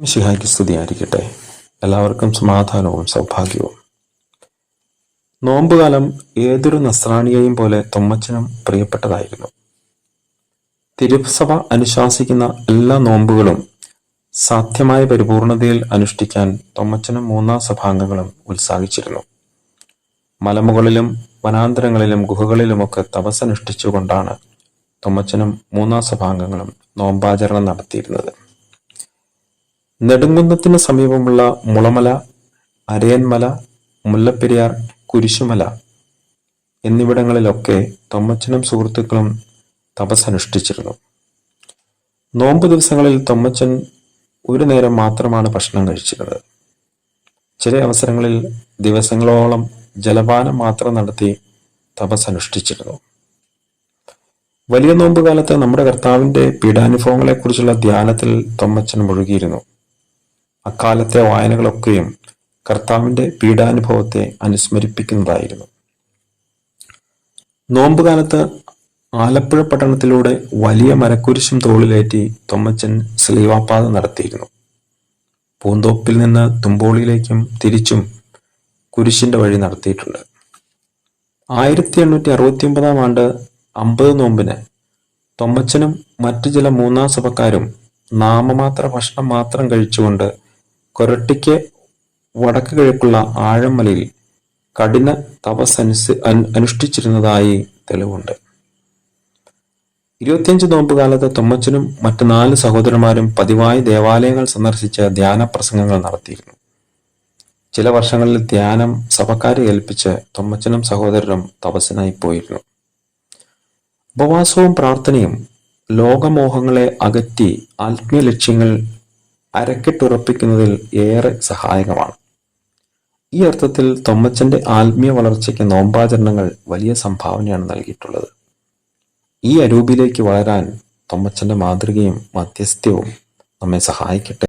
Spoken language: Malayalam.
മിശിഹായ്ക്ക് സ്തുതിയായിരിക്കട്ടെ. എല്ലാവർക്കും സമാധാനവും സൗഭാഗ്യവും. നോമ്പുകാലം ഏതൊരു നസ്രാണിയെയും പോലെ തൊമ്മച്ചനും പ്രിയപ്പെട്ടതായിരുന്നു. തിരുസഭ അനുശാസിക്കുന്ന എല്ലാ നോമ്പുകളും സാധ്യമായ പരിപൂർണതയിൽ അനുഷ്ഠിക്കാൻ തൊമ്മച്ചനും മൂന്നാം സഭാംഗങ്ങളും ഉത്സാഹിച്ചിരുന്നു. മലമുകളിലും വനാന്തരങ്ങളിലും ഗുഹകളിലുമൊക്കെ തപസ്സനുഷ്ഠിച്ചുകൊണ്ടാണ് തൊമ്മച്ചനും മൂന്നാം സഭാംഗങ്ങളും നോമ്പാചരണം നടത്തിയിരുന്നത്. നെടുങ്കുന്നത്തിന് സമീപമുള്ള മുളമല അരയന്മല മുല്ലപ്പെരിയാർ കുരിശുമല എന്നിവിടങ്ങളിലൊക്കെ തൊമ്മച്ചനും സുഹൃത്തുക്കളും തപസ്സനുഷ്ഠിച്ചിരുന്നു. നോമ്പ് ദിവസങ്ങളിൽ തൊമ്മച്ചൻ ഒരു നേരം മാത്രമാണ് ഭക്ഷണം കഴിച്ചിരുന്നത്. ചില അവസരങ്ങളിൽ ദിവസങ്ങളോളം ജലപാനം മാത്രം നടത്തി തപസ്സനുഷ്ഠിച്ചിരുന്നു. വലിയ നോമ്പ് കാലത്ത് നമ്മുടെ കർത്താവിന്റെ പീഡാനുഭവങ്ങളെക്കുറിച്ചുള്ള ധ്യാനത്തിൽ തൊമ്മച്ചൻ മുഴുകിയിരുന്നു. അക്കാലത്തെ വായനകളൊക്കെയും കർത്താവിന്റെ പീഡാനുഭവത്തെ അനുസ്മരിപ്പിക്കുന്നതായിരുന്നു. നോമ്പുകാലത്ത് ആലപ്പുഴ പട്ടണത്തിലൂടെ വലിയ മരക്കുരിശും തോളിലേറ്റി തൊമ്മച്ചൻ സ്ലീവാപ്പാത നടത്തിയിരുന്നു. പൂന്തോപ്പിൽ നിന്ന് തുമ്പോളിയിലേക്കും തിരിച്ചും കുരിശിന്റെ വഴി നടത്തിയിട്ടുണ്ട്. ആയിരത്തി എണ്ണൂറ്റി അറുപത്തി ഒമ്പതാം ആണ്ട് അമ്പത് നോമ്പിന് തൊമ്മച്ചനും മറ്റു ചില മൂന്നാം സഭക്കാരും നാമമാത്ര ഭക്ഷണം മാത്രം കഴിച്ചുകൊണ്ട് കൊരട്ടിക്ക് വടക്ക് കിഴക്കുള്ള ആഴമലയിൽ കഠിന തപസ് അനുസ് അനുഷ്ഠിച്ചിരുന്നതായി തെളിവുണ്ട്. ഇരുപത്തിയഞ്ച് നോമ്പ് കാലത്ത് തുമ്മച്ചനും മറ്റു നാല് സഹോദരന്മാരും പതിവായി ദേവാലയങ്ങൾ സന്ദർശിച്ച് ധ്യാന പ്രസംഗങ്ങൾ നടത്തിയിരുന്നു. ചില വർഷങ്ങളിൽ ധ്യാനം സഭക്കാരെ ഏൽപ്പിച്ച് തുമ്മച്ചനും സഹോദരനും തപസ്സിനായി പോയിരുന്നു. ഉപവാസവും പ്രാർത്ഥനയും ലോകമോഹങ്ങളെ അകറ്റി ആത്മീയ ലക്ഷ്യങ്ങൾ അരക്കെട്ടുറപ്പിക്കുന്നതിൽ ഏറെ സഹായകമാണ്. ഈ അർത്ഥത്തിൽ തൊമ്മച്ചന്റെ ആത്മീയ വളർച്ചയ്ക്ക് നോമ്പാചരണങ്ങൾ വലിയ സംഭാവനയാണ് നൽകിയിട്ടുള്ളത്. ഈ അരൂപിലേക്ക് വളരാൻ തൊമ്മച്ചന്റെ മാതൃകയും മധ്യസ്ഥ്യവും നമ്മെ സഹായിക്കട്ടെ.